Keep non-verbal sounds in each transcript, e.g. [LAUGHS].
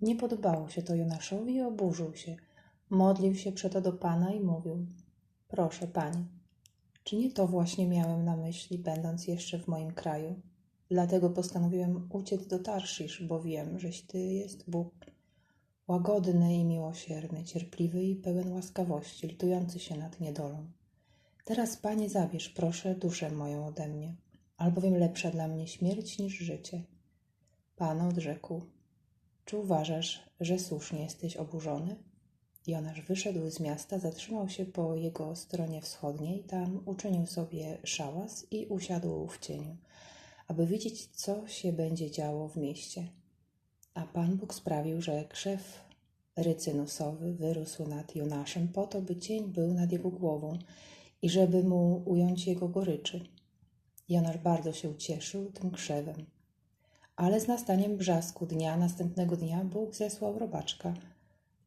Nie podobało się to Jonaszowi i oburzył się. Modlił się przeto do Pana i mówił: Proszę, Panie, czy nie to właśnie miałem na myśli, będąc jeszcze w moim kraju? Dlatego postanowiłem uciec do Tarszisz, bo wiem, żeś Ty jest Bóg, łagodny i miłosierny, cierpliwy i pełen łaskawości, litujący się nad niedolą. Teraz, Panie, zabierz, proszę, duszę moją ode mnie, albowiem lepsza dla mnie śmierć niż życie. Pan odrzekł: Czy uważasz, że słusznie jesteś oburzony? Jonasz wyszedł z miasta, zatrzymał się po jego stronie wschodniej, tam uczynił sobie szałas i usiadł w cieniu, aby widzieć, co się będzie działo w mieście. A Pan Bóg sprawił, że krzew rycynusowy wyrósł nad Jonaszem po to, by cień był nad jego głową i żeby mu ująć jego goryczy. Jonasz bardzo się ucieszył tym krzewem. Ale z nastaniem brzasku dnia następnego dnia Bóg zesłał robaczka,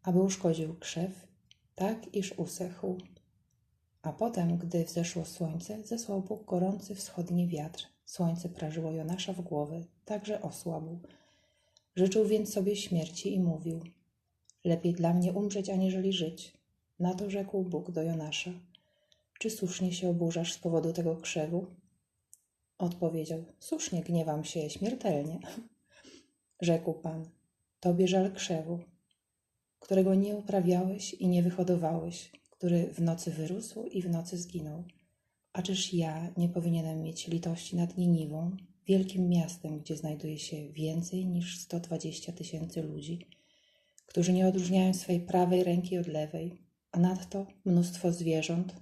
aby uszkodził krzew, tak iż usechł. A potem, gdy wzeszło słońce, zesłał Bóg gorący wschodni wiatr. Słońce prażyło Jonasza w głowę, tak że osłabł. Życzył więc sobie śmierci i mówił: Lepiej dla mnie umrzeć, aniżeli żyć. Na to rzekł Bóg do Jonasza: Czy słusznie się oburzasz z powodu tego krzewu? Odpowiedział: Słusznie gniewam się śmiertelnie. [LAUGHS] Rzekł Pan: Tobie żal krzewu, którego nie uprawiałeś i nie wyhodowałeś, który w nocy wyrósł i w nocy zginął. A czyż ja nie powinienem mieć litości nad Niniwą, wielkim miastem, gdzie znajduje się więcej niż 120 tysięcy ludzi, którzy nie odróżniają swej prawej ręki od lewej, a nadto mnóstwo zwierząt,